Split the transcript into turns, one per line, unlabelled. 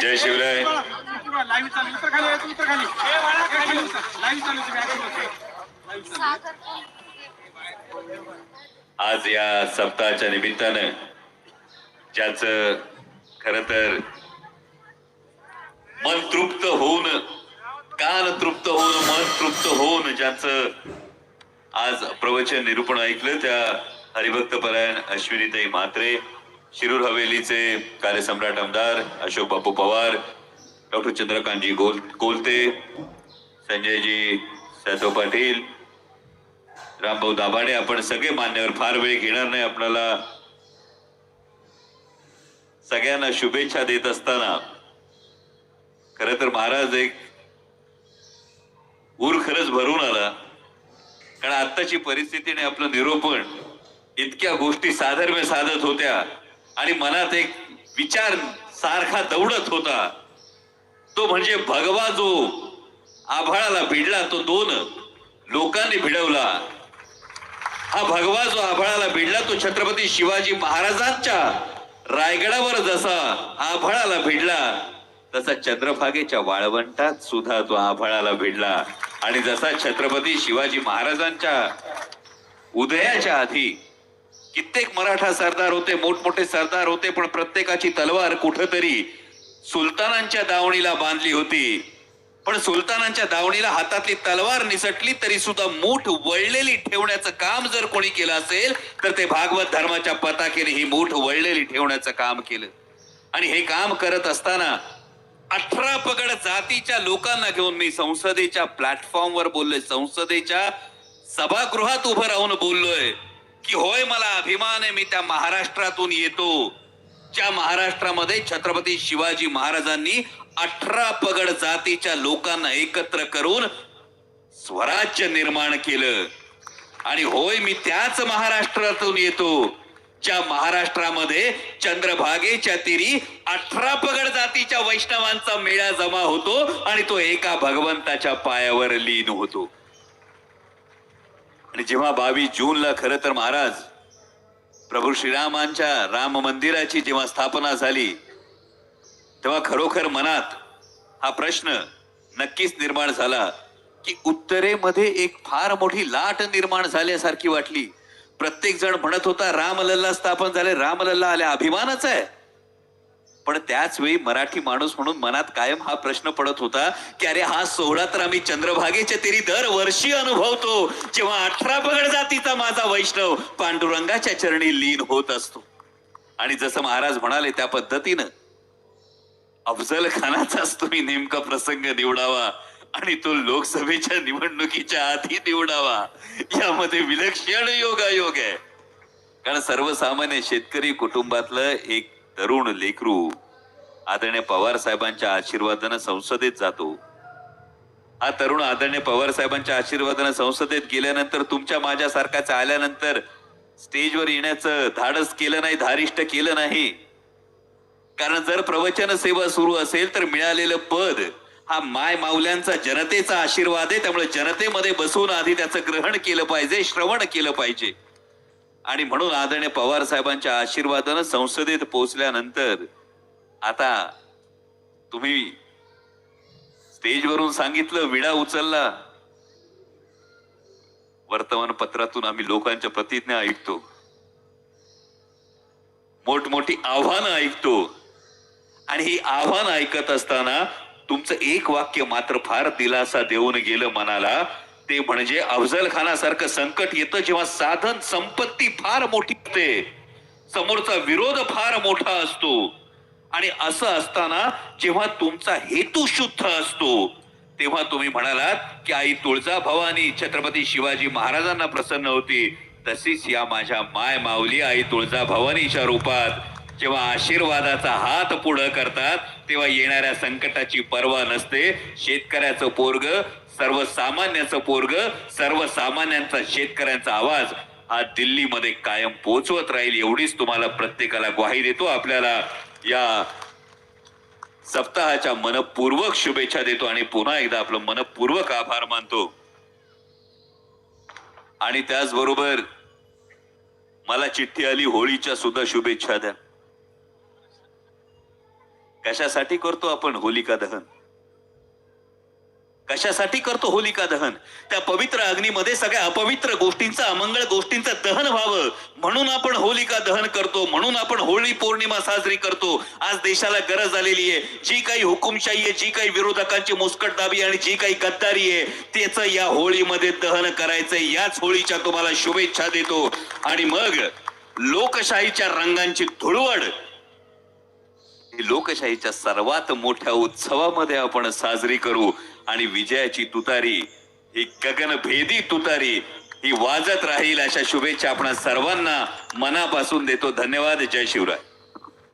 जय शिवराय. आज या सप्ताहाच्या निमित्तानं ज्याचं खर तर मन तृप्त होऊन कान तृप्त होऊन मन तृप्त होऊन ज्याचं आज प्रवचन निरूपण ऐकलं त्या हरिभक्त परायण अश्विनीताई म्हात्रे. शिरूर हवेलीचे कार्यसम्राट आमदार अशोक बापू पवार डॉक्टर चंद्रकांतजी गोल कोलते संजयजी सातव पाटील रामभाऊ दाभाडे आपण सगळे मान्यवर फार वेळ घेणार नाही आपल्याला. सगळ्यांना शुभेच्छा देत असताना खर तर महाराज एक ऊर खरंच भरून आला. कारण आत्ताची परिस्थितीने आपलं निरोपण इतक्या गोष्टी साधर्म्य साधत होत्या. आणि मनात एक विचार सारखा दौडत होता. तो म्हणजे भगवा जो आभाळाला भिडला तो दोन लोकांनी भिडवला. हा भगवा जो आभाळाला भिडला तो छत्रपती शिवाजी महाराजांच्या रायगडावर जसा आभाळाला भिडला तसा चंद्रभागेच्या वाळवंटात सुद्धा तो आभाळाला भिडला. आणि जसा छत्रपती शिवाजी महाराजांच्या उदयाच्या आधी कित्येक मराठा सरदार होते मोठमोठे सरदार होते पण प्रत्येकाची तलवार कुठतरी सुलतानांच्या दावणीला बांधली होती. पण सुलतानांच्या दावणीला हातातली तलवार निसटली तरी सुद्धा मूठ वळलेली ठेवण्याचं काम जर कोणी केलं असेल तर ते भागवत धर्माच्या पताकेने ही मूठ वळलेली ठेवण्याचं काम केलं. आणि हे काम करत असताना अठरा पगड जातीच्या लोकांना घेऊन मी संसदेच्या प्लॅटफॉर्मवर बोललोय. संसदेच्या सभागृहात उभं राहून बोललोय. की होय मला अभिमान आहे मी त्या महाराष्ट्रातून येतो. ज्या महाराष्ट्रामध्ये छत्रपती शिवाजी महाराजांनी अठरा पगड जातीच्या लोकांना एकत्र करून स्वराज्य निर्माण केलं. आणि होय मी त्याच महाराष्ट्रातून येतो ज्या महाराष्ट्रामध्ये चंद्रभागेच्या तिरी अठरा पगड जातीच्या वैष्णवांचा मेळा जमा होतो आणि तो एका भगवंताच्या पायावर लीन होतो. आणि जेव्हा बावीस जूनला खरं तर महाराज प्रभू श्रीरामांच्या राम मंदिराची जेव्हा स्थापना झाली तेव्हा खरोखर मनात हा प्रश्न नक्कीच निर्माण झाला की उत्तरेमध्ये एक फार मोठी लाट निर्माण झाल्यासारखी वाटली. प्रत्येक जण म्हणत होता रामलल्ला स्थापन झाले रामलल्ला आल्या अभिमानच आहे. पण त्याच वेळी मराठी माणूस म्हणून मनात कायम हा प्रश्न पडत होता की अरे हा सोहळा तर आम्ही चंद्रभागेच्या तेरी दरवर्षी अनुभवतो. जेव्हा अठरा पगड जातीचा माझा वैष्णव पांडुरंगाच्या चरणी लीन होत असतो. आणि जसं महाराज म्हणाले त्या पद्धतीनं अफजल खानाचाच तुम्ही नेमका प्रसंग निवडावा आणि तो लोकसभेच्या निवडणुकीच्या आधी निवडावा. यामध्ये विलक्षण योगायोग आहे. कारण सर्वसामान्य शेतकरी कुटुंबातलं एक तरुण लेकरू आदरणीय पवार साहेबांच्या आशीर्वादानं संसदेत जातो. हा तरुण आदरणीय पवार साहेबांच्या आशीर्वादानं संसदेत गेल्यानंतर तुमच्या माझ्यासारखाच आल्यानंतर स्टेजवर येण्याचं धाडस केलं नाही धारिष्ट केलं नाही. कारण जर प्रवचन सेवा सुरू असेल तर मिळालेलं पद हा माय माऊल्यांचा जनतेचा आशीर्वाद आहे. त्यामुळे जनतेमध्ये बसून आधी त्याचं ग्रहण केलं पाहिजे श्रवण केलं पाहिजे. आणि म्हणून आदरणीय पवार साहेबांच्या आशीर्वादानं संसदेत पोहोचल्यानंतर आता तुम्ही स्टेजवरून सांगितलं विडा उचलला. वर्तमानपत्रातून आम्ही लोकांच्या प्रतिज्ञा ऐकतो. मोठमोठी आव्हानं ऐकतो. आणि ही आव्हान ऐकत असताना तुमचं एक वाक्य मात्र फार दिलासा देऊन गेलं मनाला. ते म्हणजे अफजल खानासारखं संकट येतं जेव्हा साधन संपत्ती फार मोठी असते. समोरचा विरोध फार मोठा असतो. आणि असं असताना जेव्हा तुमचा हेतू शुद्ध असतो तेव्हा तुम्ही म्हणालात की आई तुळजा भवानी छत्रपती शिवाजी महाराजांना प्रसन्न होती. तशीच या माझ्या माय माऊली आई तुळजा भवानीच्या रूपात जेव्हा आशीर्वादाचा हात पुढं करतात तेव्हा येणाऱ्या संकटाची पर्वा नसते. शेतकऱ्याचं पोरग सर्वसामान्याचं पोरग सर्वसामान्यांचा शेतकऱ्यांचा आवाज हा दिल्लीमध्ये कायम पोहोचवत राहील एवढीच तुम्हाला प्रत्येकाला ग्वाही देतो. आपल्याला या सप्ताहाच्या मनपूर्वक शुभेच्छा देतो आणि पुन्हा एकदा आपलं मनपूर्वक आभार मानतो. आणि त्याचबरोबर मला चिठ्ठी आली होळीच्या सुद्धा शुभेच्छा द्या. कशासाठी करतो आपण होलिका दहन? कशासाठी करतो होलिका दहन? त्या पवित्र अग्नीमध्ये सगळ्या अपवित्र गोष्टींचं अमंगळ गोष्टींचं दहन व्हावं. म्हणून आपण होलिका दहन करतो म्हणून आपण होळी पौर्णिमा साजरी करतो. आज देशाला गरज आलेली आहे. जी काही हुकुमशाही आहे जी काही विरोधकांची मुस्कटदाबी आणि जी काही गद्दारी आहे त्याचं या होळीमध्ये दहन करायचंय. याच होळीच्या तुम्हाला शुभेच्छा देतो. आणि मग लोकशाहीच्या रंगांची धुळवड लोकशाहीच्या सर्वात मोठ्या उत्सवामध्ये आपण साजरी करू. आणि विजयाची तुतारी ही गगनभेदी तुतारी ही वाजत राहील अशा शुभेच्छा आपण सर्वांना मनापासून देतो. धन्यवाद. जय शिवराय.